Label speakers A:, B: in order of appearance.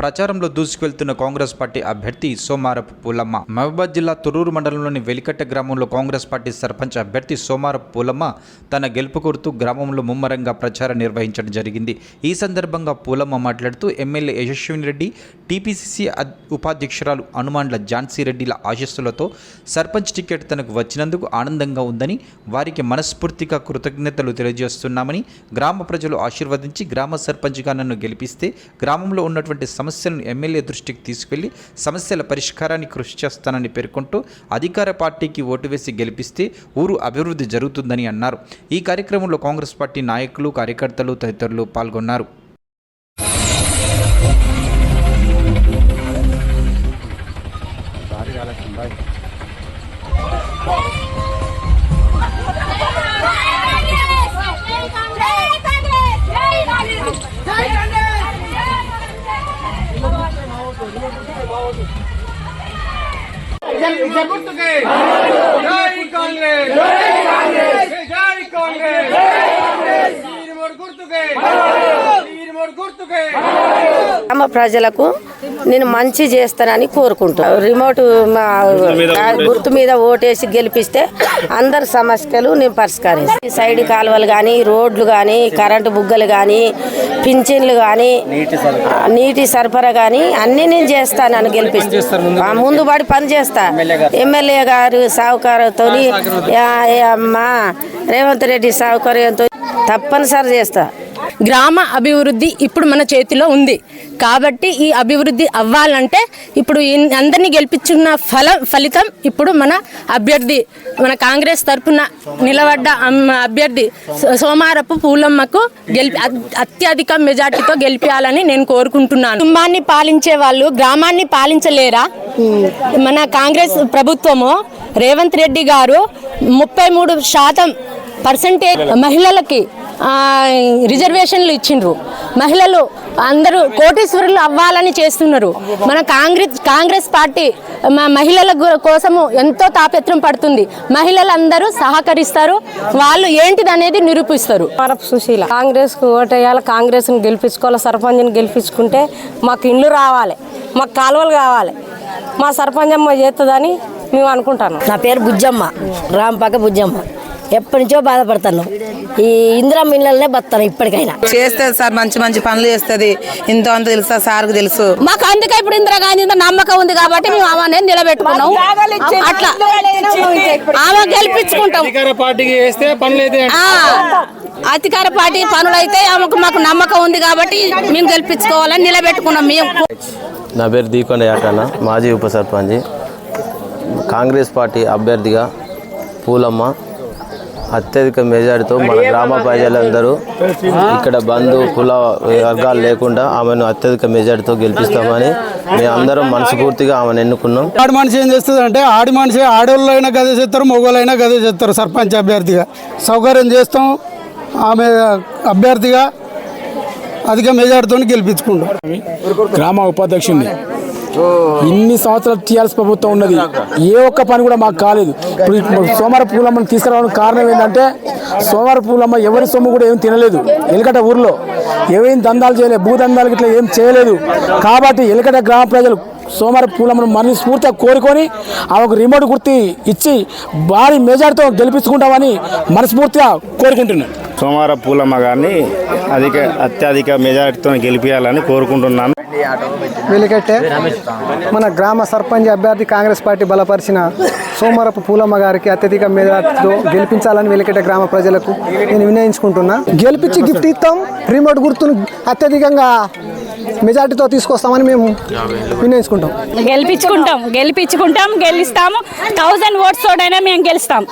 A: ప్రచారంలో దూసుకువెళ్తున్న కాంగ్రెస్ పార్టీ అభ్యర్థి సోమారపు పూలమ్మ. మహబాద్ జిల్లా తొర్రూరు మండలంలోని వెలికట్ట గ్రామంలో కాంగ్రెస్ పార్టీ సర్పంచ్ అభ్యర్థి సోమారపు పూలమ్మ తన గెలుపు కోరుతూ గ్రామంలో ముమ్మరంగా ప్రచారం నిర్వహించడం జరిగింది. ఈ సందర్భంగా పూలమ్మ మాట్లాడుతూ ఎమ్మెల్యే యశస్విని రెడ్డి టీపీసీసీ ఉపాధ్యక్షురాలు అనుమాన్ల ఝాన్సీ రెడ్డిల ఆశస్సులతో సర్పంచ్ టికెట్ తనకు వచ్చినందుకు ఆనందంగా ఉందని వారికి మనస్ఫూర్తిగా కృతజ్ఞతలు తెలియజేస్తున్నామని గ్రామ ప్రజలు ఆశీర్వదించి గ్రామ సర్పంచ్గా నన్ను గెలిపిస్తే గ్రామంలో ఉన్నటువంటి సమస్యలను ఎమ్మెల్యే దృష్టికి తీసుకెళ్ళి సమస్యల పరిష్కారానికి కృషి చేస్తానని పేర్కొంటూ అధికార పార్టీకి ఓటు వేసి గెలిపిస్తే ఊరు అభివృద్ధి జరుగుతుందని అన్నారు. ఈ కార్యక్రమంలో కాంగ్రెస్ పార్టీ నాయకులు కార్యకర్తలు తదితరులు పాల్గొన్నారు.
B: గుర్తుకే జై కాంగ్రెస్. జై కాంగ్రెస్. గుర్తుకే.
C: గ్రామ ప్రజలకు నేను మంచి చేస్తానని కోరుకుంటున్నాను రిమోట్ మా గుర్తు మీద ఓటేసి గెలిపిస్తే అందరి సమస్యలు నేను పరిష్కరిస్తాను ఈ సైడ్ కాలువలు కానీ రోడ్లు కానీ కరెంటు బుగ్గలు కానీ పింఛన్లు కానీ నీటి సరఫరా. కానీ అన్ని నేను చేస్తాను నన్ను గెలిపిస్తాను ముందు? పడి పని చేస్తా. ఎమ్మెల్యే గారు. సహకారంతో మా రేవంత్ రెడ్డి సహకార్యంతో తప్పనిసరి చేస్తా.
D: గ్రామ అభివృద్ధి ఇప్పుడు మన చేతిలో ఉంది. కాబట్టి ఈ అభివృద్ధి అవ్వాలంటే ఇప్పుడు అందరినీ గెలిపించున్న ఫల ఫలితం ఇప్పుడు మన అభ్యర్థి మన కాంగ్రెస్ తరఫున నిలబడ్డ అభ్యర్థి సోమారపు పూలమ్మకు గెలిపి అత్యధిక మెజార్టీతో గెలిపించాలని నేను కోరుకుంటున్నాను. కుటుంబాన్ని పాలించే వాళ్ళు గ్రామాన్ని పాలించలేరా? మన కాంగ్రెస్ ప్రభుత్వము రేవంత్ రెడ్డి గారు ముప్పై మూడు శాతం పర్సంటేజ్ మహిళలకి రిజర్వేషన్లు ఇచ్చిండ్రు. మహిళలు అందరూ కోటీశ్వరులు అవ్వాలని చేస్తున్నారు. మన కాంగ్రెస్ కాంగ్రెస్ పార్టీ మా మహిళల కోసము ఎంతో తాపత్రం పడుతుంది. మహిళలందరూ సహకరిస్తారు. వాళ్ళు ఏంటిది అనేది నిరూపిస్తారు
C: సుశీల. కాంగ్రెస్కు ఓటేయాలి కాంగ్రెస్ని గెలిపించుకోవాలి సర్పంచ్ని గెలిపించుకుంటే మాకు ఇల్లు రావాలి మాకు కాలువలు కావాలి. మా సర్పంచ్ అమ్మ చేస్తుందని మేము అనుకుంటాను
E: నా పేరు బుజ్జమ్మ రాంపాక బుజ్జమ్మ. ఎప్పటి నుంచో బాధపడతాను. ఈ ఇందిరా మిల్లలనే బతాను ఇప్పటికైనా.
F: చేస్తుంది సార్ మంచి మంచి పనులు చేస్తుంది. ఇంతో అంత తెలుసా సార్కు తెలుసు.
D: మాకు అందుకే ఇప్పుడు ఇందిరాగాంధీ మీద నమ్మకం ఉంది కాబట్టి మేము ఆమె నిలబెట్టుకున్నాం. అట్లా ఆమె గెలిపించుకుంటాం.
B: అధికార పార్టీకి వేస్తే పనులు అయితే
D: ఆ, అధికార పార్టీ పనులైతే ఆమెకు మాకు నమ్మకం ఉంది కాబట్టి మేము గెలిపించుకోవాలని నిలబెట్టుకున్నాం మేము.
G: నా పేరు దీకొండ యాటన్న మాజీ ఉప సర్పంచ్. కాంగ్రెస్ పార్టీ అభ్యర్థిగా పూలమ్మ అత్యధిక మెజారిటీతో మన గ్రామ ప్రజలందరూ ఇక్కడ బంధు కుల వర్గాలు లేకుండా ఆమెను అత్యధిక మెజారిటీతో గెలిపిస్తామని మేమందరం మనస్ఫూర్తిగా ఆమెను ఎన్నుకున్నాం.
H: ఆడి మనిషి ఏం చేస్తుంది అంటే ఆడి మనిషి ఆడవాళ్ళు అయినా గదే చేస్తారు మగవాళ్ళు అయినా గదే చేస్తారు సర్పంచ్ అభ్యర్థిగా. సౌకర్యం చేస్తాం ఆమె అభ్యర్థిగా అధిక మెజార్టీతో గెలిపించుకుంటాం.
I: గ్రామ ఉపాధ్యక్షుడిని ఇన్ని సంవత్సరాలు టీఆర్ఎస్ ప్రభుత్వం ఉన్నది. ఏ ఒక్క పని కూడా మాకు కాలేదు. ఇప్పుడు ఇప్పుడు సోమవార పూలమ్మని తీసుకురావడానికి కారణం ఏంటంటే సోమవారం పూలమ్మ ఎవరి సొమ్ము కూడా ఏం తినలేదు. ఎలికట ఊర్లో ఏమేం దందాలు చేయలేదు భూదందాలు ఇట్లా ఏం చేయలేదు. కాబట్టి ఎలికట గ్రామ ప్రజలు సోమవారి పూలమ్మను మన స్ఫూర్తిగా కోరుకొని ఆమెకు రిమోట్ గుర్తి ఇచ్చి భారీ మెజార్టీతో గెలిపించుకుంటామని మనస్ఫూర్తిగా కోరుకుంటున్నాను.
J: సోమవార పూలమ్మ గారిని అధిక అత్యధిక మెజారిటీతో గెలిపించాలని కోరుకుంటున్నాను.
H: వెలికట్టే మన గ్రామ సర్పంచ్ అభ్యర్థి కాంగ్రెస్ పార్టీ బలపరిచిన సోమరపు పూలమ్మ గారికి అత్యధిక మెజార్టీతో గెలిపించాలని వెలికట్టే గ్రామ ప్రజలకు నేను వినయించుకుంటున్నా. గెలిపించి గిఫ్ట్ ఇస్తాం. రిమోట్ గుర్తును అత్యధికంగా మెజార్టీతో తీసుకొస్తామని మేము వినయించుకుంటాం.
D: గెలిపించుకుంటాం. గెలిపించుకుంటాం. గెలుస్తాము. థౌజండ్ ఓట్స్ తోడైనా మేము గెలుస్తాం.